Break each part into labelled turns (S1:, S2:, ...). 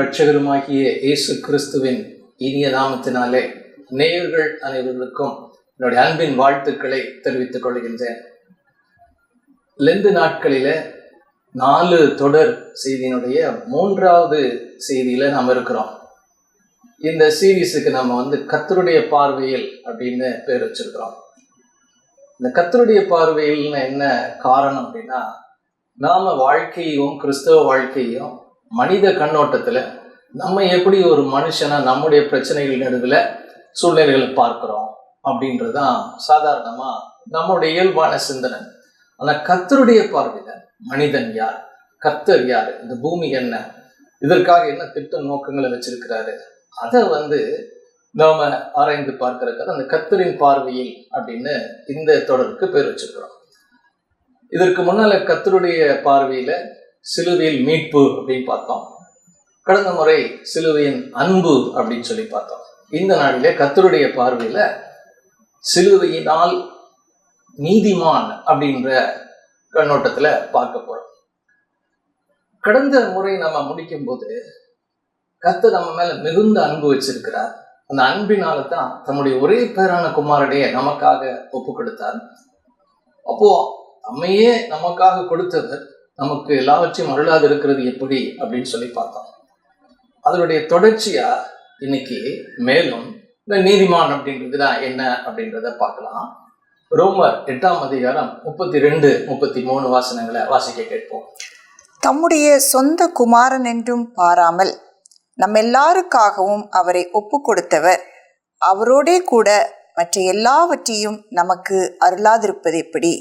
S1: கர்த்தரும் இரட்சகருமாகிய இயேசு கிறிஸ்துவின் இனிய நாமத்தினாலே நேயர்கள் அனைவருக்கும் என்னுடைய அன்பின் வாழ்த்துக்களை தெரிவித்துக் கொள்கின்றேன். லெந்து நாட்களில நாலு தொடர் செய்தியினுடைய மூன்றாவது செய்தியில நாம் இருக்கிறோம். இந்த சீரீஸுக்கு நம்ம வந்து கத்தருடைய பார்வையில் அப்படின்னு பேர் வச்சிருக்கிறோம். இந்த கத்தருடைய பார்வையில் என்ன காரணம் அப்படின்னா நாம வாழ்க்கையும் கிறிஸ்தவ வாழ்க்கையும் மனித கண்ணோட்டத்துல நம்ம எப்படி ஒரு மனுஷனா நம்முடைய பிரச்சனைகள் நடுவில் சூழ்நிலைகளை பார்க்கிறோம் அப்படின்றதுதான் சாதாரணமா நம்முடைய இயல்பான சிந்தனை. ஆனால் கத்தருடைய பார்வையில மனிதன் யார்? கர்த்தர் யார்? இந்த பூமி என்ன? இதற்காக என்ன திட்ட நோக்கங்களை வச்சிருக்கிறாரு? அதை வந்து நாம ஆராய்ந்து பார்க்கறதுக்காக அந்த கத்தரின் பார்வையில் அப்படின்னு இந்த தொடருக்கு பேர் வச்சிருக்கிறோம். இதற்கு முன்னால கத்தருடைய பார்வையில சிலுவையில் மீட்பு அப்படின்னு பார்த்தோம். கடந்த முறை சிலுவையின் அன்பு அப்படின்னு சொல்லி பார்த்தோம். இந்த நாளிலே கத்தருடைய பார்வையில சிலுவையினால் நீதிமான் அப்படின்ற கண்ணோட்டத்துல பார்க்க போறோம். கடந்த முறை நம்ம முடிக்கும் போது கத்து நம்ம மேல மிகுந்த அன்பு வச்சிருக்கிறார். அந்த அன்பினால தான் தன்னுடைய ஒரே பேரான குமாரடைய நமக்காக ஒப்பு கொடுத்தார். அப்போ நம்மையே நமக்காக கொடுத்தவர் நமக்கு எல்லாவற்றையும் அருளாது இருக்கிறது எப்படி அப்படின்னு சொல்லி பார்த்தோம். அதனுடைய தொடர்ச்சியா இன்னைக்கு மேலும் இந்த நீதிமான் அப்படின்றது தான் என்ன அப்படின்றத பார்க்கலாம். ரோமர் எட்டாம் அதிகாரம் முப்பத்தி ரெண்டு முப்பத்தி மூணு வாசனங்களை வாசிக்க கேட்போம்.
S2: தம்முடைய சொந்த குமாரன் என்றும் பாராமல் நம் எல்லாருக்காகவும் அவரை ஒப்பு கொடுத்தவர். அவரோடே கூட மற்ற எல்லாவற்றையும் நமக்கு அருளாதிருப்பது எப்படி?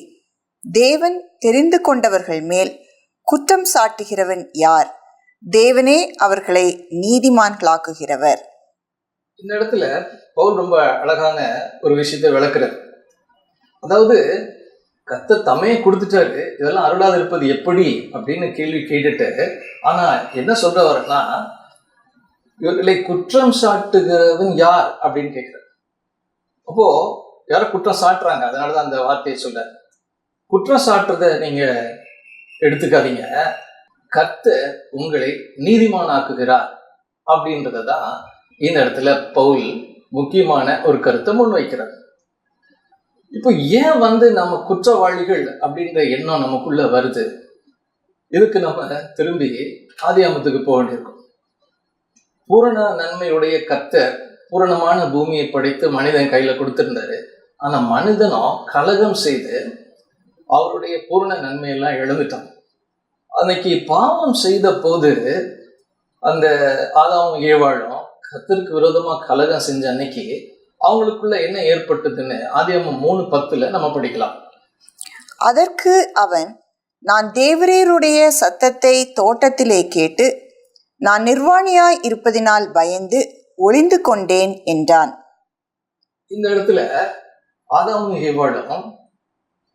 S2: தேவன் தெரிந்து கொண்டவர்கள் மேல் குற்றம் சாட்டுகிறவன் யார்? தேவனே அவர்களை நீதிமான்களாக்குகிறவர்.
S1: இந்த இடத்துல பவுல் ரொம்ப அழகான ஒரு விஷயத்தை விளக்குறது அதாவது கத்த தமையை கொடுத்துட்டாரு இதெல்லாம் அருளாது இருப்பது எப்படி அப்படின்னு கேள்வி கேட்டுட்டு ஆனா என்ன சொல்றவர்னா இவர்களை குற்றம் சாட்டுகிறவன் யார் அப்படின்னு கேட்கிறார். அப்போ யார குற்றம் சாட்டுறாங்க அதனாலதான் அந்த வார்த்தையை சொல்ற குற்றம் சாட்டுறத நீங்க எடுத்துக்காதீங்க. கத்த உங்களை நீதிமானாக்குகிறார் அப்படின்றத தான் இந்த இடத்துல பவுல் முக்கியமான ஒரு கருத்தை முன்வைக்கிறார் இப்போ ஏன் வந்து நம்ம குற்றவாளிகள் அப்படின்ற எண்ணம் நமக்குள்ள வருது? இதுக்கு நம்ம திரும்பி ஆதியாமத்துக்கு போக வேண்டியிருக்கும். பூரண நன்மையுடைய கத்தர் பூரணமான பூமியை படைத்து மனிதன் கையில கொடுத்திருந்தாரு. ஆனா மனிதனும் கலகம் செய்து அவருடைய பூரண நன்மையெல்லாம் இழந்துட்டான் அன்னைக்கு பாவம் செய்த போது அந்த ஆதாமும் ஏவாளும் கர்த்தருக்கு விரோதமா கலகம் செஞ்ச அன்னைக்கு அவங்களுக்குள்ள என்ன ஏற்பட்டதுன்னு ஆதியாமம் மூணு பத்துல நம்ம படிக்கலாம்.
S2: அதற்கு அவன் நான் தேவரீருடைய சத்தத்தை தோட்டத்திலே கேட்டு நான் நிர்வாணியாய் இருப்பதினால் பயந்து ஒளிந்து கொண்டேன் என்றான்.
S1: இந்த இடத்துல ஆதாமும் ஏவாளும்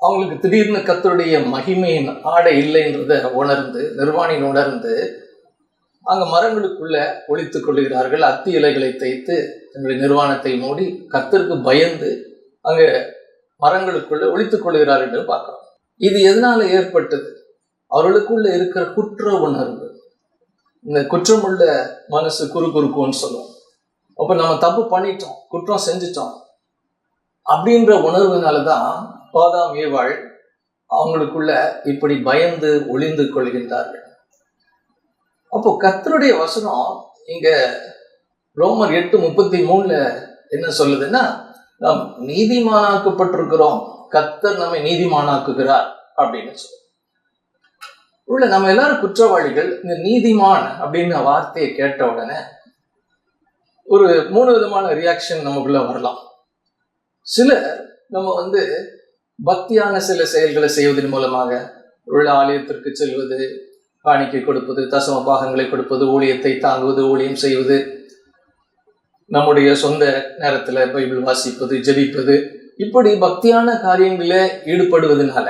S1: அவங்களுக்கு திடீர்னு கத்தருடைய மகிமையின் ஆடை இல்லைன்றத உணர்ந்து நிர்வாணின் உணர்ந்து அங்கே மரங்களுக்குள்ள ஒழித்துக் கொள்கிறார்கள் அத்தி இலைகளை தைத்து தங்களுடைய நிர்வாணத்தை மூடி கத்தருக்கு பயந்து அங்கே மரங்களுக்குள்ள ஒழித்துக் கொள்கிறார்கள் என்று பார்க்கிறோம். இது எதனால ஏற்பட்டது? அவர்களுக்குள்ள இருக்கிற குற்ற உணர்வு. இந்த குற்றமுள்ள மனசு குறு குறுக்குன்னு சொல்லுவோம். அப்போ நம்ம தப்பு பண்ணிட்டோம் குற்றம் செஞ்சிட்டோம். அப்படின்ற உணர்வுனால தான் பாதாம் ஏவாள் அவங்களுக்குள்ள இப்படி பயந்து ஒளிந்து கொள்கின்றார்கள். அப்போ கத்தருடைய வசனம் இங்க ரோமர் எட்டு முப்பத்தி மூணுல என்ன சொல்லுதுன்னா நாம் நீதிமானாக்கப்பட்டிருக்கிறோம் கத்தர் நம்மை நீதிமானாக்குகிறார் அப்படின்னு சொல்லு உள்ள நம்ம எல்லாரும் குற்றவாளிகள் இந்த நீதிமான் அப்படின்னு வார்த்தையை கேட்ட உடனே ஒரு மூணு விதமான ரியாக்ஷன் நமக்குள்ள வரலாம். சில நம்ம வந்து பக்தியான சில செயல்களை செய்வதன் மூலமாக உள்ள ஆலயத்திற்கு செல்வது காணிக்கை கொடுப்பது தசம பாகங்களை கொடுப்பது ஊழியத்தை தாங்குவது ஊழியம் செய்வது நம்முடைய சொந்த நேரத்துல பைபிள் வாசிப்பது ஜெபிப்பது இப்படி பக்தியான காரியங்களில் ஈடுபடுவதனால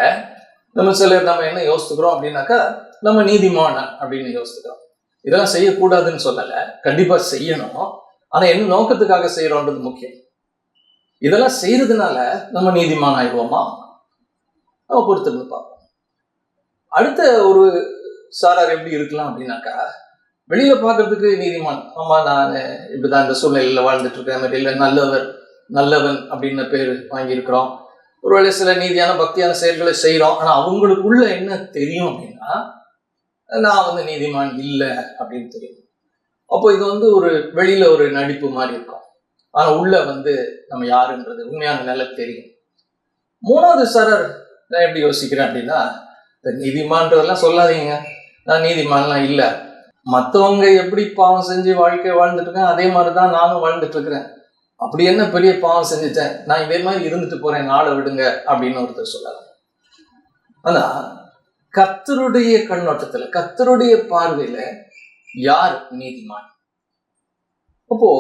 S1: நம்ம சிலர் நம்ம என்ன யோசித்துக்கிறோம் அப்படின்னாக்கா நம்ம நீதிமான அப்படின்னு யோசித்துக்கிறோம் இதெல்லாம் செய்யக்கூடாதுன்னு சொல்லலை. கண்டிப்பா செய்யணும். ஆனா என்ன நோக்கத்துக்காக செய்கிறோன்றது முக்கியம். இதெல்லாம் செய்யறதுனால நம்ம நீதிமான் ஆயிடுவோமா? நம்ம பொறுத்திருந்து பார்ப்போம். அடுத்த ஒரு சாரார் எப்படி இருக்கலாம் அப்படின்னாக்கா வெளியில பாக்குறதுக்கு நீதிமான் ஆமா நான் இப்படிதான் இந்த சூழ்நிலையில வாழ்ந்துட்டு இருக்கேன். மாதிரி இல்லை நல்லவர் நல்லவன் அப்படின்னு பேர் வாங்கியிருக்கிறோம். ஒருவேளை சில நீதியான பக்தியான செயல்களை செய்கிறோம் ஆனா அவங்களுக்குள்ள என்ன தெரியும் அப்படின்னா நான் வந்து நீதிமான் இல்லை அப்படின்னு தெரியும். அப்போ இது வந்து ஒரு வெளியில ஒரு நடிப்பு மாதிரி இருக்கும். ஆனா உள்ள வந்து நம்ம யாருன்றது உண்மையான நிலை தெரியும். மூணாவது சரர் நான் எப்படி யோசிக்கிறேன் அப்படின்னா இந்த நீதிமான்றதெல்லாம் சொல்லாதீங்க. நான் நீதிமான்லாம் இல்லை. மற்றவங்க எப்படி பாவம் செஞ்சு வாழ்க்கை வாழ்ந்துட்டு இருக்கேன் அதே மாதிரி தான் நானும் வாழ்ந்துட்டு இருக்கிறேன். அப்படி என்ன பெரிய பாவம் செஞ்சுட்டேன்? நான் இதே மாதிரி இருந்துட்டு போறேன் நாளை விடுங்க அப்படின்னு ஒருத்தர் சொல்லலாம் ஆனா கத்தருடைய கண்ணோட்டத்துல கத்தருடைய பார்வையில யார் நீதிமான்? அப்போ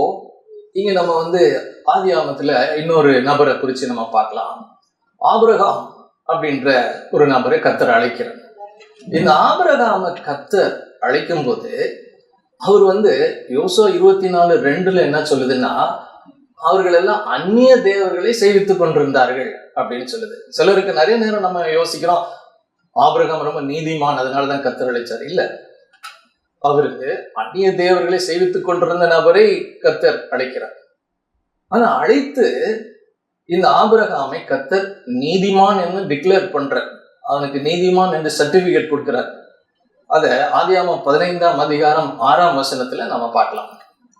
S1: இங்க நம்ம வந்து ஆதியாமத்துல இன்னொரு நபரை குறிச்சு நம்ம பார்க்கலாம். ஆபிரகாம் அப்படின்ற ஒரு நபரை கத்தர் அழைக்கிறார். இந்த ஆபரகாம கத்தர் அழைக்கும் போது அவர் வந்து யோசோ இருபத்தி நாலு ரெண்டுல என்ன சொல்லுதுன்னா அவர்கள் எல்லாம் அந்நிய தேவர்களை சேவித்துக் கொண்டிருந்தார்கள் அப்படின்னு சொல்லுது. சிலருக்கு நிறைய நேரம் நம்ம யோசிக்கிறோம் ஆபிரகாம் ரொம்ப நீதிமான் அதனாலதான் கத்தர் அழைச்சார். இல்லை அவருக்கு அந்நிய தேவர்களை சேவித்துக் கொண்டிருந்த நபரை கத்தர் அழைக்கிறார். ஆனா அழைத்து இந்த ஆபிரகாமை கத்தர் நீதிமான் என்று டிக்ளேர் பண்றார். அவனுக்கு நீதிமான் என்று சர்டிபிகேட் கொடுக்கிறார். அத ஆதியாமம் பதினைந்தாம் அதிகாரம் ஆறாம் வசனத்துல நம்ம பார்க்கலாம்.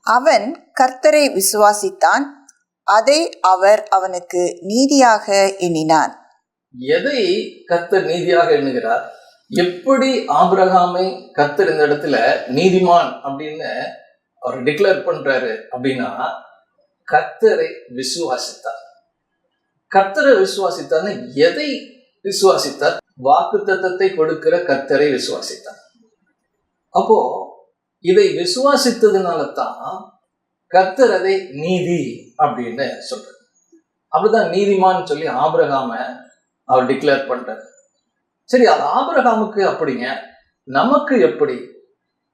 S2: அவன் கர்த்தரை விசுவாசித்தான். அதை அவர் அவனுக்கு நீதியாக எண்ணினான்
S1: எதை கத்தர் நீதியாக எண்ணுகிறார்? எப்படி ஆபிரகாமை கத்தர் இந்த இடத்துல நீதிமான் அப்படின்னு அவர் டிக்ளேர் பண்றாரு அப்படின்னா கத்தரை விசுவாசித்தார். கத்தரை விசுவாசித்தார்னு எதை விசுவாசித்தார்? வாக்கு தத்தத்தை கொடுக்கிற கத்தரை விசுவாசித்தார். அப்போ இதை விசுவாசித்ததுனால தான் கத்தர் அதை நீதி அப்படின்னு சொல்றாரு. அப்படிதான் நீதிமான் சொல்லி ஆபிரகாம அவர் டிக்ளேர் பண்றாரு. சரி அது ஆபிரகாமுக்கு அப்படிங்க நமக்கு எப்படி?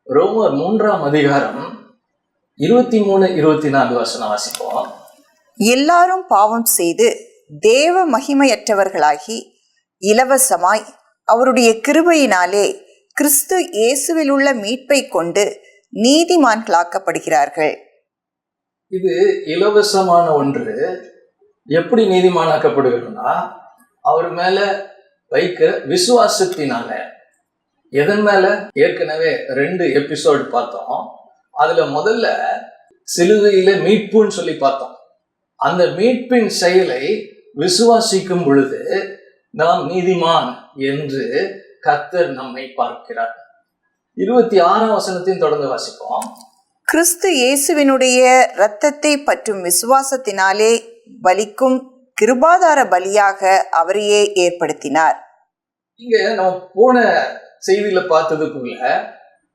S1: ரோமர் மூன்றாம் அதிகாரம் இருபத்தி மூணு இருபத்தி நாலு வசனம் வாசிப்போம்.
S2: எல்லாரும் பாவம் செய்து தேவ மகிமையற்றவர்களாகி இலவசமாய் அவருடைய கிருபையினாலே கிறிஸ்து இயேசுவில் உள்ள மீட்பை கொண்டு நீதிமான்களாக்கப்படுகிறார்கள்.
S1: இது இலவசமான ஒன்று. எப்படி நீதிமானாக்கப்படுகிறதுனா அவர் மேல வைக்கிற விசுவாசத்தினால. எதன் மேல? ஏற்கனவே ரெண்டு எபிசோட் பார்த்தோம். அதுல முதல்ல சிலுவையில மீட்புன்னு சொல்லி பார்த்தோம். அந்த மீட்பின் செயலை விசுவாசிக்கும் பொழுது நாம் நீதிமான் என்று கத்தர் நம்மை பார்க்கிறார். இருபத்தி ஆறாம் வசனத்தையும் தொடர்ந்து வாசிப்போம்.
S2: கிறிஸ்து இயேசுவினுடைய இரத்தத்தை பற்றும் விசுவாசத்தினாலே பலிக்கும் கிருபாதார பலியாக அவரையே ஏற்படுத்தினார்.
S1: இங்க நம்ம போன செய்தியில பார்த்ததுக்குள்ள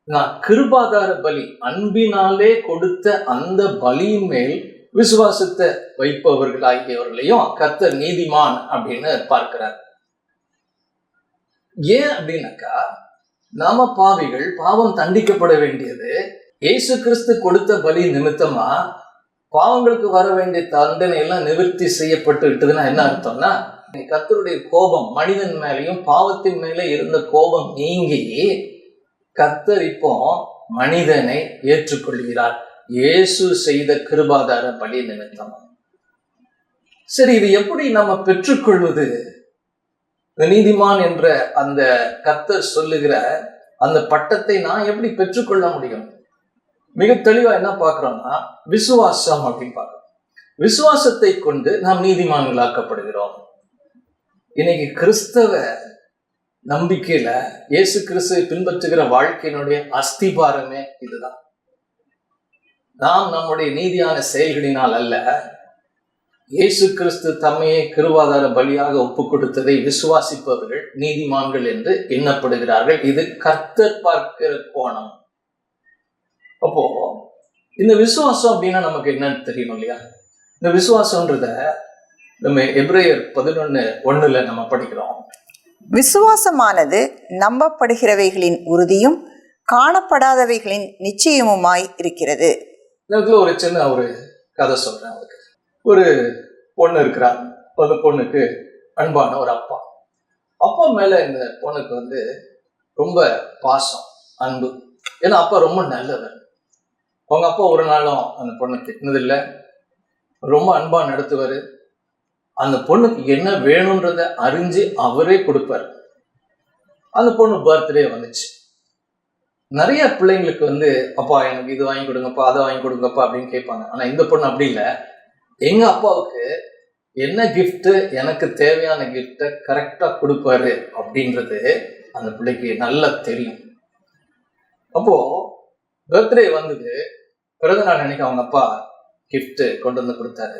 S1: நான் கிருபாதார பலி அன்பினாலே கொடுத்த அந்த பலியின் மேல் விசுவாசத்தை வைப்பவர்கள் ஆகியவர்களையும் கத்தர் நீதிமான் அப்படின்னு பார்க்கிறார். ஏன் அப்படின்னாக்கா நாம பாவிகள் பாவம் தண்டிக்கப்பட வேண்டியது இயேசு கிறிஸ்து கொடுத்த பலி நிமித்தமா பாவங்களுக்கு வர வேண்டிய தண்டனை எல்லாம் நிவர்த்தி செய்யப்பட்டு விட்டதுன்னா என்ன அர்த்தம்னா கத்தருடைய கோபம் மனிதன் மேலேயும் பாவத்தின் மேலே இருந்த கோபம் நீங்கி கத்தர் இப்போ மனிதனை ஏற்றுக்கொள்கிறார். இயேசு செய்த கிருபாதார பலி நிமித்தம். சரி இது எப்படி நம்ம பெற்றுக்கொள்வது? நீதிமான் என்ற அந்த கத்தர் சொல்லுகிற அந்த பட்டத்தை நான் எப்படி பெற்றுக்கொள்ள முடியும்? மிக தெளிவா என்ன பார்க்கிறோம்னா விசுவாசம் அப்படின்னு பார்க்கிறோம். விசுவாசத்தை கொண்டு நாம் நீதிமான்களாக்கப்படுகிறோம். இன்னைக்கு கிறிஸ்தவ நம்பிக்கையில இயேசு கிறிஸ்துவை பின்பற்றுகிற வாழ்க்கையினுடைய அஸ்திபாரமே இதுதான். நாம் நம்முடைய நீதியான செயல்களினால் அல்ல இயேசு கிறிஸ்து தம்மையே கிருவாதார பலியாக ஒப்பு கொடுத்ததை விசுவாசிப்பவர்கள் நீதிமான்கள் என்று எண்ணப்படுகிறார்கள். இது கர்த்தர் பார்க்கிற கோணம். அப்போ இந்த விசுவாசம் அப்படின்னா நமக்கு என்னன்னு தெரியணும் இல்லையா? இந்த விசுவாசம்ன்றத நம்ம எப்ரேயர் பதினொன்னு ஒண்ணுல நம்ம படிக்கிறோம்.
S2: விசுவாசமானது நம்பப்படுகிறவைகளின் உறுதியும் காணப்படாதவைகளின் நிச்சயமுமாய் இருக்கிறது.
S1: இதுல ஒரு சின்ன ஒரு கதை சொல்றேன் அவருக்கு ஒரு பொண்ணு இருக்கிறாங்க அந்த பொண்ணுக்கு அன்பான ஒரு அப்பா. அப்பா மேல இந்த பொண்ணுக்கு வந்து ரொம்ப பாசம் அன்பு. ஏன்னா அப்பா ரொம்ப நல்லவர். அவங்க அப்பா ஒரு நாளும் அந்த பொண்ணை திட்டினதில்லை. ரொம்ப அன்பா நடத்துவாரு. அந்த பொண்ணுக்கு என்ன வேணும்ன்றத அறிஞ்சு அவரே கொடுப்பார். அந்த பொண்ணு பர்த்டே வந்துச்சு. நிறைய பிள்ளைங்களுக்கு வந்து அப்பா எனக்கு இது வாங்கி கொடுங்கப்பா அதை வாங்கி கொடுங்கப்பா அப்படின்னு கேட்பாங்க. ஆனால் இந்த பொண்ணு அப்படி இல்லை. எங்க அப்பாவுக்கு என்ன கிஃப்ட்டு எனக்கு தேவையான கிஃப்டை கரெக்டா கொடுப்பாரு அப்படின்றது அந்த பிள்ளைக்கு நல்லா தெரியும். அப்போ பர்த்டே வந்தது. பிறந்த நாள் அன்னைக்கு அவங்க அப்பா கிஃப்ட் கொண்டு வந்து கொடுத்தாரு.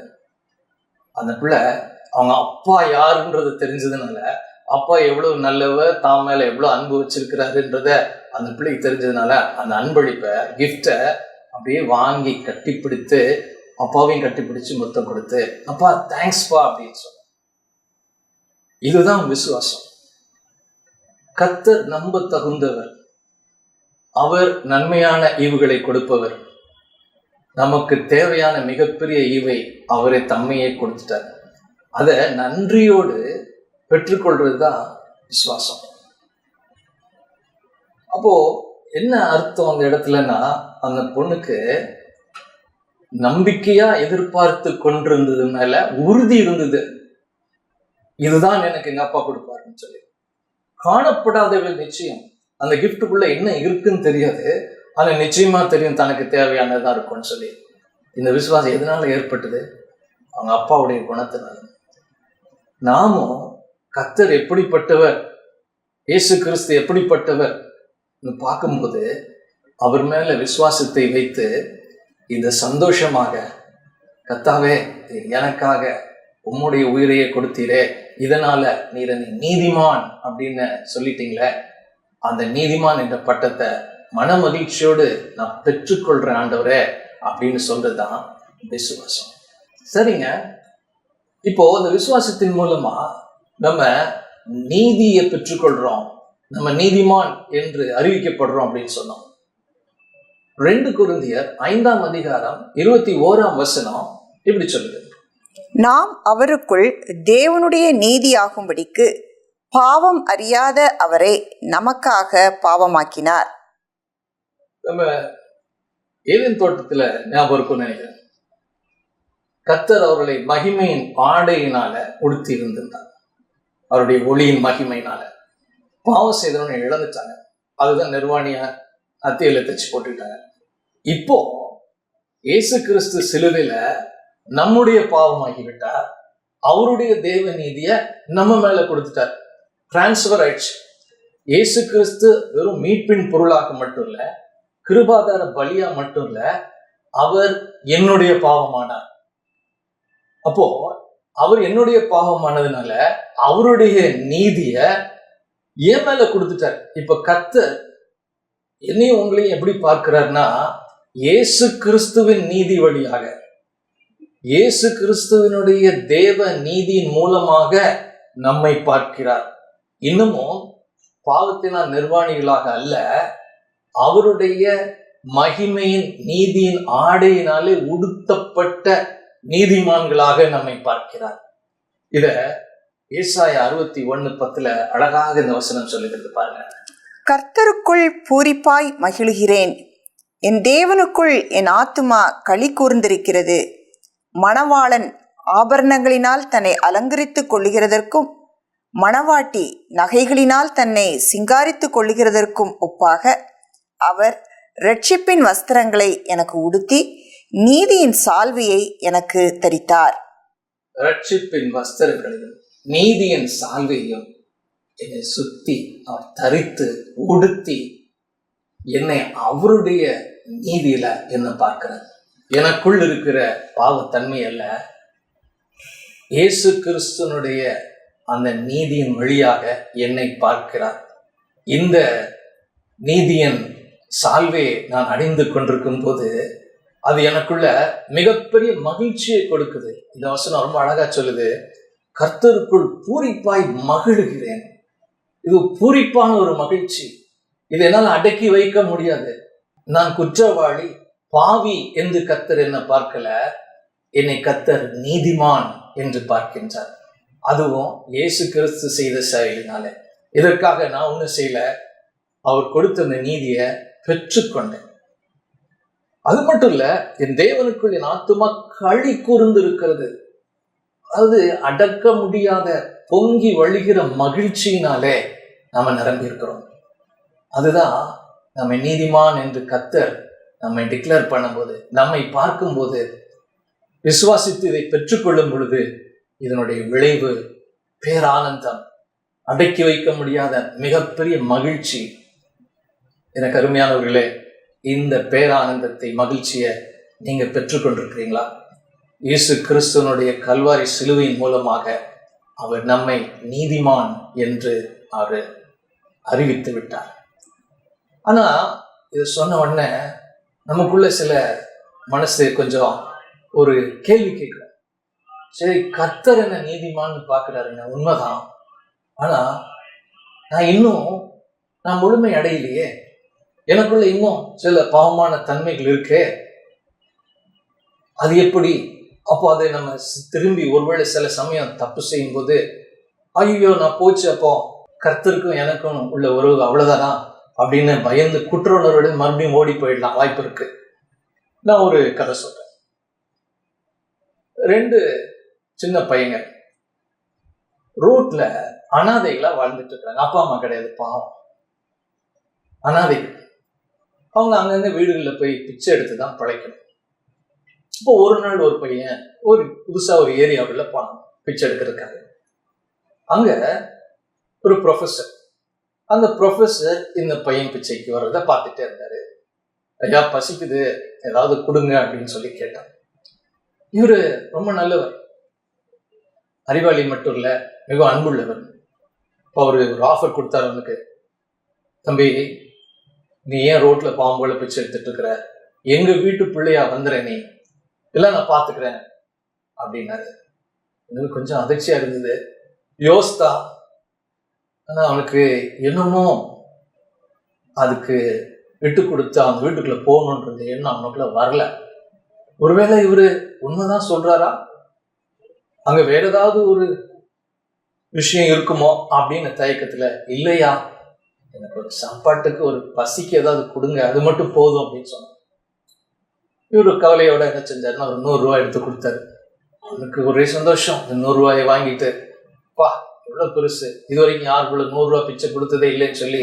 S1: அந்த பிள்ளை அவங்க அப்பா யாருன்றது தெரிஞ்சதுனால அப்பா எவ்வளவு நல்லவர் தான் மேல எவ்வளவு அன்பு வச்சிருக்கிறாருன்றத அந்த பிள்ளைக்கு தெரிஞ்சதுனால அந்த அன்பளிப்பை கிஃப்டை அப்படியே வாங்கி கட்டிப்பிடித்து அப்பாவையும் கட்டிப்பிடிச்சு முத்தம் கொடுத்து அப்பா தேங்க்ஸ்பா அப்படின்னு சொன்ன இதுதான் விசுவாசம். கத்தர் நம்ப தகுந்தவர் அவர் நன்மையான ஈவுகளை கொடுப்பவர். நமக்கு தேவையான மிகப்பெரிய ஈவை அவரை தம்மையே கொடுத்துட்டார். அதை நன்றியோடு பெற்றுக்கொள்றது தான் விசுவாசம். அப்போ என்ன அர்த்தம் அந்த இடத்துலன்னா அந்த பொண்ணுக்கு நம்பிக்கையா எதிர்பார்த்து கொண்டிருந்தது மேல உறுதி இருந்தது. இதுதான் எனக்கு எங்க அப்பா கொடுப்பாருன்னு சொல்லி. காணப்படாதவள் நிச்சயம். அந்த கிஃப்ட்டுக்குள்ள என்ன இருக்குன்னு தெரியாது. ஆனால் நிச்சயமா தெரியும் தனக்கு தேவையானதா இருக்கும்னு சொல்லி. இந்த விசுவாசம் எதனால ஏற்பட்டது? அவங்க அப்பாவுடைய குணத்தினால. நாமும் கத்தர் எப்படிப்பட்டவர்? இயேசு கிறிஸ்து எப்படிப்பட்டவர்? பார்க்கும்போது அவர் மேல விசுவாசத்தை வைத்து இந்த சந்தோஷமாக கத்தாவே எனக்காக உம்முடைய உயிரையே கொடுத்தீரே. இதனால நீர் நீதிமான் அப்படின்னு சொல்லிட்டீங்களே? அந்த நீதிமான் என்ற பட்டத்தை மன மகிழ்ச்சியோடு நான் பெற்றுக்கொள்றேன் ஆண்டவரே அப்படின்னு சொல்றதுதான் விசுவாசம். சரிங்க. இப்போ இந்த விசுவாசத்தின் மூலமா நம்ம நீதியை பெற்றுக்கொள்றோம். நம்ம நீதிமான் என்று அறிவிக்கப்படுறோம் அப்படின்னு சொன்னோம். ரெண்டு குருந்தியர் ஐந்தாம் அதிகாரம் இருபத்தி ஓராம் வசனம் இப்படி சொல்லுது.
S2: நாம் அவருக்குள் தேவனுடைய நீதியாகும்படிக்கு பாவம் அறியாத அவரை நமக்காக பாவமாக்கினார்.
S1: நம்ம ஏதேன் தோட்டத்துல ஞாபகம் இருக்கும் நினைக்கிறேன். கத்தர் அவர்களை மகிமையின் பாடையினால உடுத்தி இருந்திருந்தார் அவருடைய ஒளியின் மகிமையினால. பாவம் செய்தவனை இழந்துட்டாங்க. அதுதான் நிர்வாணியா அத்தியில தச்சு போட்டுக்கிட்டாங்க. இப்போ இயேசு கிறிஸ்து சிலுவையில நம்முடைய பாவமாகி விட்டார் அவருடைய தேவ நீதிய நம்ம மேல கொடுத்துட்டார். டிரான்ஸ்ஃபர் ஆயிடுச்சு. இயேசு கிறிஸ்து வெறும் மீட்பின் பொருளாக மட்டும் இல்ல கிருபாதார பலியா மட்டும் இல்ல அவர் என்னுடைய பாவமானார். அப்போ அவர் என்னுடைய பாவமானதுனால அவருடைய நீதிய என் மேல கொடுத்துட்டார். இப்ப கத்த என்னையும் உங்களையும் எப்படி பார்க்கிறாருன்னா இயேசு கிறிஸ்துவின் நீதி வழியாக இயேசு கிறிஸ்துவினுடைய தேவ நீதியின் மூலமாக நம்மை பார்க்கிறார். இன்னமும் பாவத்தினால் நிர்வாணிகளாக அல்ல அவருடைய மகிமையின் நீதியின் ஆடையினாலே உடுத்தப்பட்ட நீதிமான்களாக நம்மை பார்க்கிறார். இத ஏசாய அறுபத்தி ஒன்னு பத்துல அழகாக இந்த வசனம் சொல்லுகிறது பாருங்க.
S2: கர்த்தருக்குள் பூரிப்பாய் மகிழுகிறேன். என் தேவனுக்குள் என் ஆத்துமா களி கூர்ந்திருக்கிறது. மணவாளன் ஆபரணங்களினால் தன்னை அலங்கரித்துக் கொள்ளுகிறதற்கும் மணவாட்டி நகைகளினால் தன்னை சிங்காரித்துக் கொள்ளுகிறதற்கும் ஒப்பாக அவர் ரட்சிப்பின் வஸ்திரங்களை எனக்கு உடுத்தி நீதியின் சால்வையை எனக்கு தரித்தார்.
S1: ரட்சிப்பின் வஸ்திரங்களையும் நீதியின் சால்வையும் என்னை சுத்தி அவர் தரித்து உடுத்தி என்னை அவருடைய நீதியில என்ன பார்க்கிறார்? எனக்குள் இருக்கிற பாவத்தன்மை அல்ல. இயேசு கிறிஸ்துனுடைய அந்த நீதியின் வழியாக என்னை பார்க்கிறார். இந்த நீதியின் சால்வே நான் அடைந்து கொண்டிருக்கும் போது அது எனக்குள்ள மிகப்பெரிய மகிழ்ச்சியை கொடுக்குது. இந்த வசனம் ரொம்ப அழகா சொல்லுது கர்த்தருக்குள் பூரிப்பாய் மகிழ்கிறேன். இது பூரிப்பான ஒரு மகிழ்ச்சி. இது என்னால் அடக்கி வைக்க முடியாது. நான் குற்றவாளி பாவி என்று கத்தர் என்ன பார்க்கல என்னை கத்தர் நீதிமான் என்று பார்க்கின்றார். அதுவும் இயேசு கிறிஸ்து செய்த செயலினால. இதற்காக நான் ஒன்றும் செய்யல. அவர் கொடுத்த அந்த நீதியை பெற்றுக்கொண்டேன். அது மட்டும் இல்ல என் தேவனுக்குள் என் ஆத்துமா களி கூர்ந்து இருக்கிறது அது அடக்க முடியாத பொங்கி வழிகிற மகிழ்ச்சியினாலே நாம நிரம்பியிருக்கிறோம். அதுதான் நம்மை நீதிமான் என்று கத்தர் நம்மை டிக்ளேர் பண்ணும்போது நம்மை பார்க்கும்போது விசுவாசித்து இதை பெற்றுக்கொள்ளும் பொழுது இதனுடைய விளைவு பேரானந்தம் அடக்கி வைக்க முடியாத மிகப்பெரிய மகிழ்ச்சி. எனக்கு அருமையானவர்களே இந்த பேரானந்தத்தை மகிழ்ச்சியை நீங்க பெற்றுக்கொண்டிருக்கிறீங்களா இயேசு கிறிஸ்துவனுடைய கல்வாரி சிலுவையின் மூலமாக அவர் நம்மை நீதிமான் என்று அவர் அறிவித்து விட்டார். ஆனா இதை சொன்ன உடனே நமக்குள்ள சில மனசு கொஞ்சம் ஒரு கேள்வி கேட்கும். சரி கர்த்தர் என்ன நீதிமான்னு பார்க்கிறாருங்க உண்மைதான். ஆனா நான் இன்னும் நான் முழுமை அடையலையே. எனக்குள்ள இன்னும் சில பாவமான தன்மைகள் இருக்கே. அது எப்படி? அப்போ அதை நம்ம திரும்பி ஒருவேளை சில சமயம் தப்பு செய்யும் போது ஐயோ நான் போச்சு அப்போ கர்த்தருக்கும் எனக்கும் உள்ள உறவு அவ்வளோதானா அப்படின்னு பயந்து குற்ற உணர்வுடன் மறுபடியும் ஓடி போயிடலாம். வாய்ப்பு இருக்கு. நான் ஒரு கதை சொல்றேன். ரெண்டு சின்ன பையங்க. ரோட்ல அனாதைகளா வாழ்ந்துட்டு இருக்காங்க அப்பா அம்மா கிடையாது பாவம். அனாதைகள் அவங்க அங்கங்க வீடுகளில் போய் பிச்சை எடுத்து தான் பழைக்கணும். இப்போ ஒரு நாள் ஒரு பையன் ஒரு புதுசா ஒரு ஏரியாவில் போனான். பிச்சை எடுக்கிறதுக்காக. அங்க ஒரு ப்ரொஃபஸர் அந்த ப்ரொஃபஸர் இந்த பையன் பிச்சைக்கு வர்றதை பார்த்துட்டே இருந்தாரு. ஐயா பசிக்குது. ஏதாவது கொடுங்க அப்படின்னு சொல்லி கேட்டான். இவரு ரொம்ப நல்லவர். அறிவாளி மட்டும் இல்லை மிக அன்புள்ளவர். இப்போ அவரு ஒரு ஆஃபர் கொடுத்தாரு அவனுக்கு தம்பி நீ ஏன் ரோட்ல பாம்போல பிச்சை எடுத்துட்டு இருக்கிற? எங்க வீட்டு பிள்ளையா வந்துற நீ. எல்லாம் நான் பாத்துக்கிறேன். அப்படின்னாரு. எனக்கு கொஞ்சம் அதிர்ச்சியா இருந்தது. யோசித்தா ஆனா அவனுக்கு என்னமோ அதுக்கு விட்டு கொடுத்து அந்த வீட்டுக்குள்ள போகணுன்றது எண்ணம் அவனுக்குள்ள வரல. ஒருவேளை இவரு உண்மைதான் சொல்றாரா? அங்க வேற ஏதாவது ஒரு விஷயம் இருக்குமோ அப்படின்னு தயக்கத்துல இல்லையா? எனக்கு ஒரு சாப்பாட்டுக்கு ஒரு பசிக்கு ஏதாவது கொடுங்க அது மட்டும் போதும் அப்படின்னு சொன்னான். இவரு கவலையோட என்ன செஞ்சாருன்னா ஒரு நூறு ரூபாய் எடுத்து கொடுத்தாரு. அவனுக்கு ஒரே சந்தோஷம் இந்த நூறு ரூபாயை வாங்கிட்டு பா எவ்வளவு பெருசு. இது வரைக்கும் யாருக்குள்ள நூறு ரூபாய் பிச்சை கொடுத்ததே இல்லைன்னு சொல்லி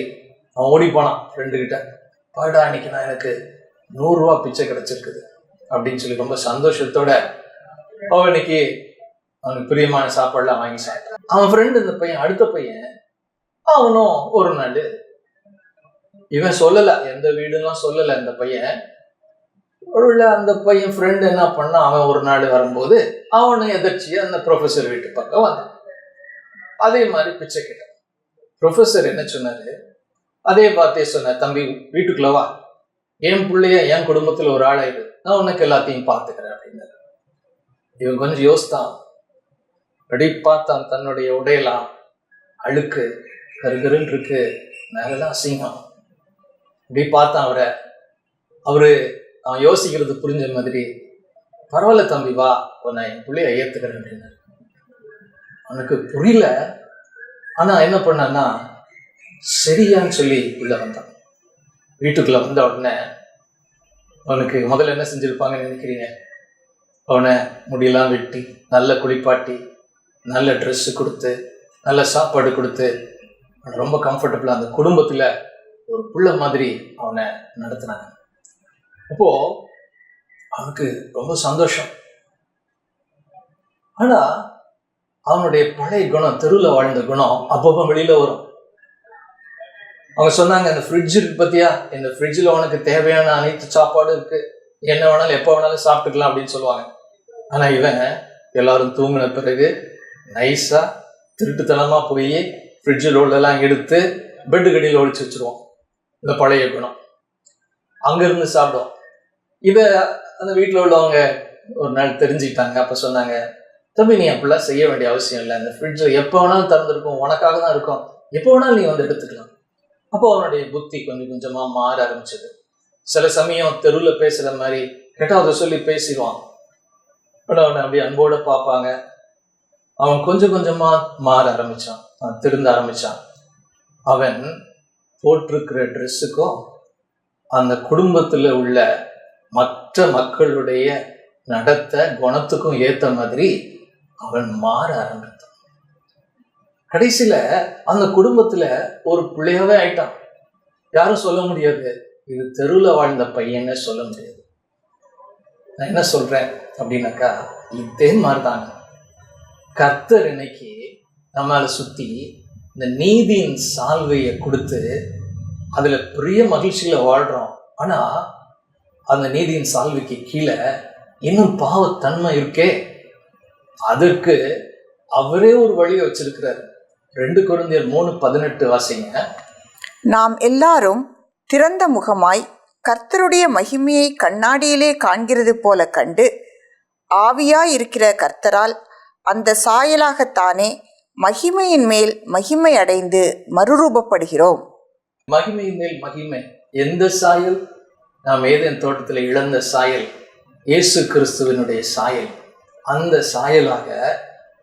S1: அவன் ஓடி போனான் ஃப்ரெண்டு கிட்ட. பாடா அன்னைக்கு நான் எனக்கு நூறுரூவா பிச்சை கிடைச்சிருக்குது அப்படின்னு சொல்லி ரொம்ப சந்தோஷத்தோட அவன் இன்னைக்கு அவனுக்கு பிரியமான சாப்பாடுலாம் வாங்கி சாப்பிட்டான். அவன் ஃப்ரெண்டு இந்த பையன் அடுத்த பையன் அவனும் ஒரு நாள் இவன் சொல்லல எந்த வீடுலாம் சொல்லல இந்த பையன். உள்ள அந்த பையன் ஃப்ரெண்டு என்ன பண்ணா அவன் ஒரு நாள் வரும்போது அவனு எதிர்ச்சியா அந்த ப்ரொஃபஸர் வீட்டு பக்கம் வந்தான். அதே மாதிரி பிச்சை கேட்டான். ப்ரொஃபஸர் என்ன சொன்னாரு? அதே பார்த்தே சொன்ன தம்பி வீட்டுக்குள்ளவா என் பிள்ளைய என் குடும்பத்துல ஒரு ஆளாயிரு நான் உனக்கு எல்லாத்தையும் பார்த்துக்கிறேன் அப்படின்னாரு. இவன் கொஞ்சம் யோசித்தான். அப்படி தன்னுடைய உடையெல்லாம் அழுக்கு கருகருன்னு இருக்கு மேலெல்லாம் அசிங்கம். இப்படி பார்த்தான் அவரை. அவரு அவன் யோசிக்கிறது புரிஞ்ச மாதிரி பரவாயில்ல தம்பி வா. நான் என் பிள்ளைய ஏத்துக்கிறேன் அப்படின்னாரு. அவனுக்கு புரியல. ஆனா என்ன பண்ணான்னா சரியான்னு சொல்லி உள்ள வந்தான். வீட்டுக்குள்ள வந்த உடனே அவனுக்கு முதல்ல என்ன செஞ்சிருப்பாங்கன்னு நினைக்கிறீங்க? அவனை முடியெல்லாம் வெட்டி நல்ல குளிப்பாட்டி நல்ல ட்ரெஸ்ஸு கொடுத்து நல்ல சாப்பாடு கொடுத்து ரொம்ப கம்ஃபர்டபுளாக அந்த குடும்பத்தில் ஒரு புள்ள மாதிரி அவனை நடத்தினாங்க. அப்போது அவனுக்கு ரொம்ப சந்தோஷம். ஆனா அவனுடைய பழைய குணம் தெருவில் வாழ்ந்த குணம் அப்பப்போ வெளியில வரும். அவங்க சொன்னாங்க இந்த ஃப்ரிட்ஜ் இருக்கு பத்தியா? இந்த ஃப்ரிட்ஜில் உனக்கு தேவையான அனைத்து சாப்பாடும் இருக்கு. என்ன வேணாலும் எப்போ வேணாலும் சாப்பிட்டுக்கலாம் அப்படின்னு சொல்லுவாங்க. ஆனால் இவன் எல்லாரும் தூங்கின பிறகு நைஸாக திருட்டுத்தனமாக போய் ஃப்ரிட்ஜு லோடெல்லாம் எடுத்து பெட்டு கடியில் ஒழிச்சு வச்சுருவோம். இந்த பழைய குணம். அங்கேருந்து சாப்பிடும் இதை அந்த வீட்டில் உள்ளவங்க ஒரு நாள் தெரிஞ்சுக்கிட்டாங்க. அப்போ சொன்னாங்க தம்பி நீ அப்படிலாம் செய்ய வேண்டிய அவசியம் இல்லை. அந்த ஃப்ரிட்ஜில் எப்போ வேணாலும் திறந்துருக்கும். உனக்காக தான் இருக்கும். எப்போ வேணாலும் நீ வந்து எடுத்துக்கலாம். அப்போ அவனுடைய புத்தி கொஞ்சம் கொஞ்சமாக மாற ஆரம்பிச்சது. சில சமயம் தெருவில் பேசுகிற மாதிரி கேட்டால் அதை சொல்லி பேசிடுவான். ஆனால் அவனை அப்படியே அன்போடு பார்ப்பாங்க. அவன் கொஞ்சம் கொஞ்சமா மாற ஆரம்பிச்சான். திருந்த ஆரம்பிச்சான். அவன் போட்டிருக்கிற ட்ரெஸ்ஸுக்கும் அந்த குடும்பத்துல உள்ள மற்ற மக்களுடைய நடத்த குணத்துக்கும் ஏத்த மாதிரி அவன் மாற ஆரம்பித்தான். கடைசியில அந்த குடும்பத்துல ஒரு பிள்ளையாவே ஆயிட்டான். யாரும் சொல்ல முடியாது. இது தெருவுல வாழ்ந்த பையன்னு சொல்ல முடியாது. நான் என்ன சொல்றேன் அப்படின்னாக்கா இதே மாதிரிதாங்க. கர்த்தர் இன்னைக்கு நம்மளை சுத்தி இந்த நீதியின் சால்வையை கொடுத்து அதுல பெரிய மகிழ்ச்சியில வாழ்றோம். ஆனா அந்த நீதியின் சால்வைக்கு கீழே இன்னும் பாவத்தன்மை இருக்கே. அதற்கு அவரே ஒரு வழியை வச்சிருக்கிறார். ரெண்டு குழந்தையர் மூணு பதினெட்டு வாசிங்க.
S2: நாம் எல்லாரும் திறந்த முகமாய் கர்த்தருடைய மகிமையை கண்ணாடியிலே காண்கிறது போல கண்டு ஆவியாய் இருக்கிற கர்த்தரால் அந்த சாயலாகத்தானே மகிமையின் மேல் மகிமை அடைந்து மறுரூபப்படுகிறோம்.
S1: மகிமையின் மேல் மகிமை எந்த சாயல்? நாம் ஏதேன் தோட்டத்தில் இழந்த சாயல் இயேசு கிறிஸ்துவனுடைய சாயல். அந்த சாயலாக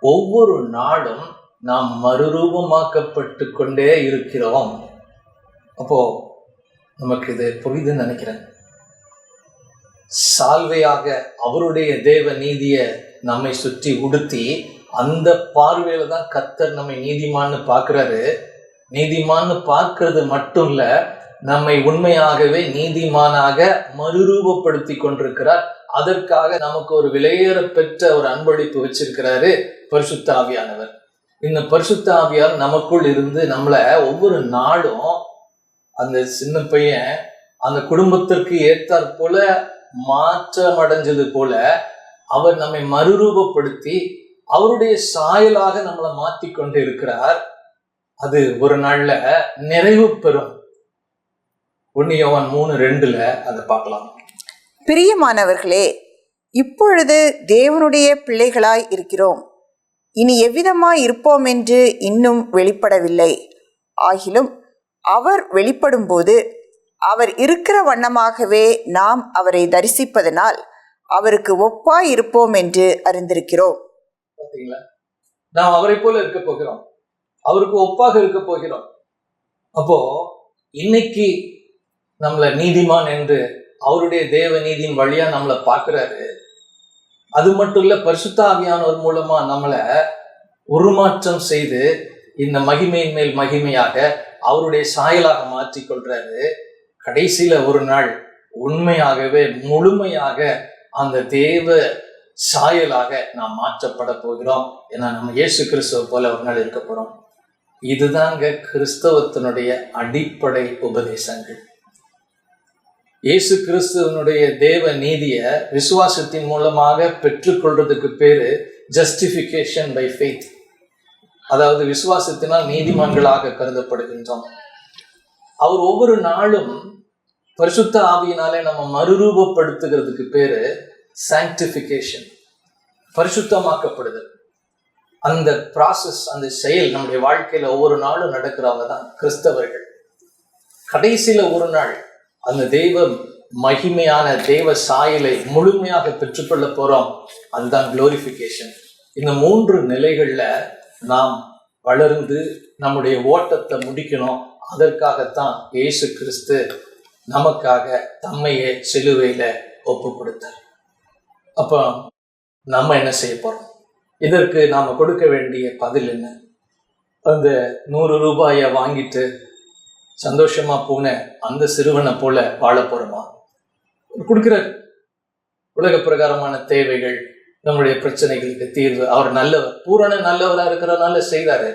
S1: ஒவ்வொரு நாளும் நாம் மறுரூபமாக்கப்பட்டு கொண்டே இருக்கிறோம். அப்போ நமக்கு இது புரியுதுன்னு நினைக்கிறேன். சால்வையாக அவருடைய தேவ நீதியை நம்மை சுற்றி உடுத்தி அந்த பார்வையில தான் கத்தர் நம்மை நீதிமான்னு பார்க்கறாரு. நீதிமான்னு பார்க்கறது மட்டும் இல்ல நம்மை உண்மையாகவே நீதிமானாக மறுரூபப்படுத்தி கொண்டிருக்கிறார். அதற்காக நமக்கு ஒரு விலையேற பெற்ற ஒரு அன்பளிப்பு வச்சிருக்கிறாரு பரிசுத்த ஆவியானவர். இந்த பரிசுத்த ஆவியார் நமக்குள் இருந்து நம்மளை ஒவ்வொரு நாளும் அந்த சின்ன பையன் அந்த குடும்பத்திற்கு ஏற்றாற் போல மாற்றம் அடைஞ்சது போல அவர் நம்மை மறுரூபப்படுத்தி அவருடைய சாயலாக நம்மளை மாத்தி கொண்டு இருக்கிறார். அது ஒரு நாள்ல நிறைவு பெறும். ஒன்னியவன் மூணு ரெண்டுல அதை பார்க்கலாம்.
S2: பிரியமானவர்களே இப்பொழுது தேவனுடைய பிள்ளைகளாய் இருக்கிறோம். இனி எவ்விதமாய் இருப்போம் என்று இன்னும் வெளிப்படவில்லை. ஆகிலும் அவர் வெளிப்படும்போது அவர் இருக்கிற வண்ணமாகவே நாம் அவரை தரிசிப்பதனால் அவருக்கு ஒப்பாய் இருப்போம் என்று அறிந்திருக்கிறோம்.
S1: பார்த்தீங்களா நாம் அவரை போல இருக்க போகிறோம். அவருக்கு ஒப்பாக இருக்க போகிறோம். அப்போ இன்னைக்கு நம்மளை நீதிமான் என்று அவருடைய தேவ நீதியின் வழியா நம்மளை பார்க்கிறாரு. அது மட்டும் இல்ல பரிசுத்தாவியானவர் மூலமா நம்மளை உருமாற்றம் செய்து இந்த மகிமையின் மேல் மகிமையாக அவருடைய சாயலாக மாற்றி கொள்றாரு. கடைசியில ஒரு நாள் உண்மையாகவே முழுமையாக அந்த தேவ சாயலாக நாம் மாற்றப்பட போகிறோம் ஏன்னா நம்ம இயேசு கிறிஸ்துவ போல ஒரு நாள் இருக்க போறோம். இதுதாங்க கிறிஸ்தவத்தினுடைய அடிப்படை உபதேசங்கள். இயேசு கிறிஸ்துவனுடைய தேவ நீதிய விசுவாசத்தின் மூலமாக பெற்றுக்கொள்றதுக்கு பேரு ஜஸ்டிஃபிகேஷன் பை ஃபெய்த் அதாவது விசுவாசத்தினால் நீதிமான்களாக கருதப்படுகின்றோம். அவர் ஒவ்வொரு நாளும் பரிசுத்த ஆவியினாலே நம்ம மறுரூபப்படுத்துகிறதுக்கு பேரு சாங்டிஃபிகேஷன் பரிசுத்தமாக்கப்படுதல். அந்த ப்ராசஸ் அந்த செயல் நம்முடைய வாழ்க்கையில ஒவ்வொரு நாளும் நடக்கிறவங்க தான் கிறிஸ்தவர்கள். கடைசியில ஒரு நாள் அந்த தெய்வ மகிமையான தெய்வ சாயலை முழுமையாக பெற்றுக்கொள்ள போறோம். அதுதான் குளோரிஃபிகேஷன் இந்த மூன்று நிலைகள்ல நாம் வளர்ந்து நம்முடைய ஓட்டத்தை முடிக்கணும். அதற்காகத்தான் இயேசு கிறிஸ்து நமக்காக தம்மையே சிலுவையில் ஒப்பு கொடுத்தார் அப்போ நம்ம என்ன செய்ய போகிறோம் இதற்கு நாம் கொடுக்க வேண்டிய பதில் என்ன? அந்த நூறு ரூபாயை வாங்கிட்டு சந்தோஷமாக போன அந்த சிறுவனை போல வாழ போகிறோமா கொடுக்கிறார் உலக பிரகாரமான தேவைகள் நம்முடைய பிரச்சனைகளுக்கு தீர்வு. அவர் நல்லவர் பூரண நல்லவராக இருக்கிறனால செய்தாரு.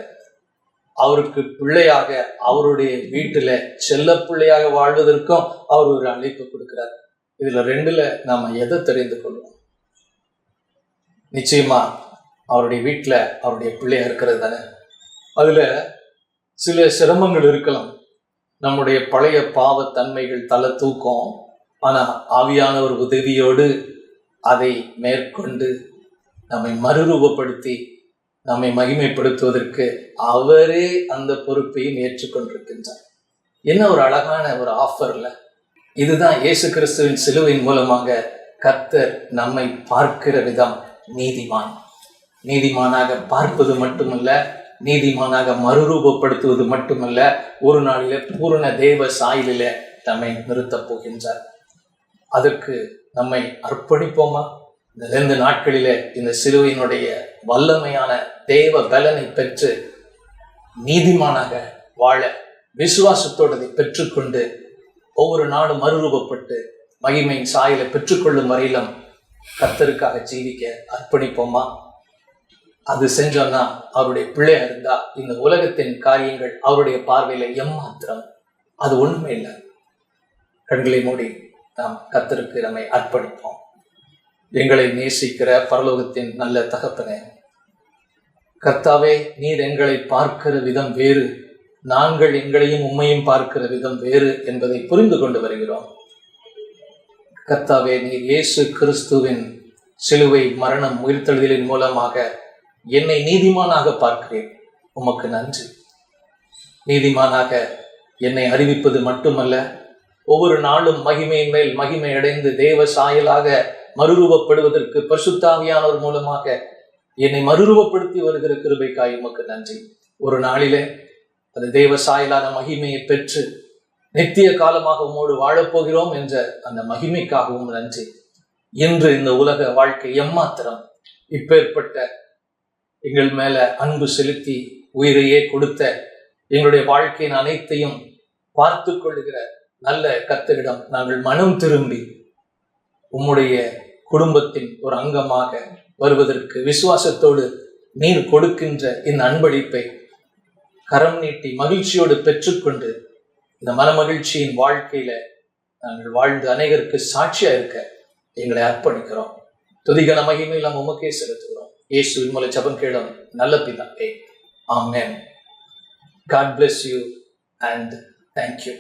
S1: அவருக்கு பிள்ளையாக அவருடைய வீட்டுல செல்ல பிள்ளையாக வாழ்வதற்கும் அவர் ஒரு அழைப்பு கொடுக்கிறார். இதுல ரெண்டுல நாம எதை தெரிந்து கொள்வோம்? நிச்சயமா அவருடைய வீட்டுல அவருடைய பிள்ளையா இருக்கிறது தானே? அதுல சில சிரமங்கள் இருக்கலாம். நம்முடைய பழைய பாவத்தன்மைகள் தலை தூக்கம். ஆனா ஒரு உதவியோடு அதை மேற்கொண்டு நம்மை மறுரூபப்படுத்தி நம்மை மகிமைப்படுத்துவதற்கு அவரே அந்த பொறுப்பையும் ஏற்றுக்கொண்டிருக்கின்றார். என்ன ஒரு அழகான ஒரு ஆஃபர்ல இதுதான் இயேசு கிறிஸ்துவின் சிலுவையின் மூலமாக கர்த்தர் நம்மை பார்க்கிற விதம் நீதிமான். நீதிமானாக பார்ப்பது மட்டுமல்ல நீதிமானாக மறுரூபப்படுத்துவது மட்டுமல்ல ஒரு நாளில பூரண தேவ சாயலில நம்மை நிறுத்தப் போகின்றார். அதற்கு நம்மை அர்ப்பணிப்போமா? இந்த ரெண்டு நாட்களிலே இந்த சிலுவையினுடைய வல்லமையான தேவ பலனை பெற்று நீதிமானாக வாழ விசுவாசத்தோடு அதை பெற்றுக்கொண்டு ஒவ்வொரு நாளும் மறுரூபப்பட்டு மகிமையின் சாயலை பெற்றுக்கொள்ளும் வரையிலும் கத்தருக்காக ஜீவிக்க அர்ப்பணிப்போமா? அது செஞ்சோம்னா அவருடைய பிள்ளையா இருந்தா இந்த உலகத்தின் காரியங்கள் அவருடைய பார்வையில எம்மாத்திரம். அது ஒண்ணுமே இல்லை. கண்களை மூடி நாம் கத்தருக்கு நம்மை அர்ப்பணிப்போம். எங்களை நேசிக்கிற பரலோகத்தின் நல்ல தகப்பனே கர்த்தாவே நீர் எங்களை பார்க்கிற விதம் வேறு. நாங்கள் எங்களையும் உண்மையும் பார்க்கிற விதம் வேறு என்பதை புரிந்து கொண்டு வருகிறோம். கர்த்தாவே நீர் இயேசு கிறிஸ்துவின் சிலுவை மரணம் உயிர்த்தெழுதலின் மூலமாக என்னை நீதிமானாக பார்க்கிறேன் உமக்கு நன்றி. நீதிமானாக என்னை அறிவிப்பது மட்டுமல்ல ஒவ்வொரு நாளும் மகிமையின் மேல் மகிமை அடைந்து தேவ சாயலாக மறுரூபப்படுவதற்கு பரிசுத்தாவியானவர் மூலமாக என்னை மறுரூபப்படுத்தி வருகிற கிருபைக்காய் உமக்கு நன்றி. ஒரு நாளிலே அந்த தேவ சாயலான மகிமையை பெற்று நித்திய காலமாக உம்மோடு வாழப்போகிறோம் என்ற அந்த மகிமைக்காகவும் நன்றி. இன்று இந்த உலக வாழ்க்கை எம்மாத்திரம் இப்பேற்பட்ட எங்கள் மேல அன்பு செலுத்தி உயிரையே கொடுத்த எங்களுடைய வாழ்க்கையின் அனைத்தையும் பார்த்து கொள்ளுகிற நல்ல கத்தரிடம் நாங்கள் மனம் திரும்பி உம்முடைய குடும்பத்தின் ஒரு அங்கமாக வருவதற்கு விசுவாசத்தோடு நீர் கொடுக்கின்ற இந்த அன்பளிப்பை கரம் நீட்டி மகிழ்ச்சியோடு பெற்றுக்கொண்டு இந்த மனமகிழ்ச்சியின் வாழ்க்கையில நாங்கள் வாழ்ந்து அநேகருக்கு சாட்சியா இருக்க எங்களை அர்ப்பணிக்கிறோம். துதிகன மகிமை நாம் உமக்கே செலுத்துகிறோம். இயேசுவின் மூல ஜபம் கேளம் நல்ல பிதாவே. ஆமென். God bless you and thank you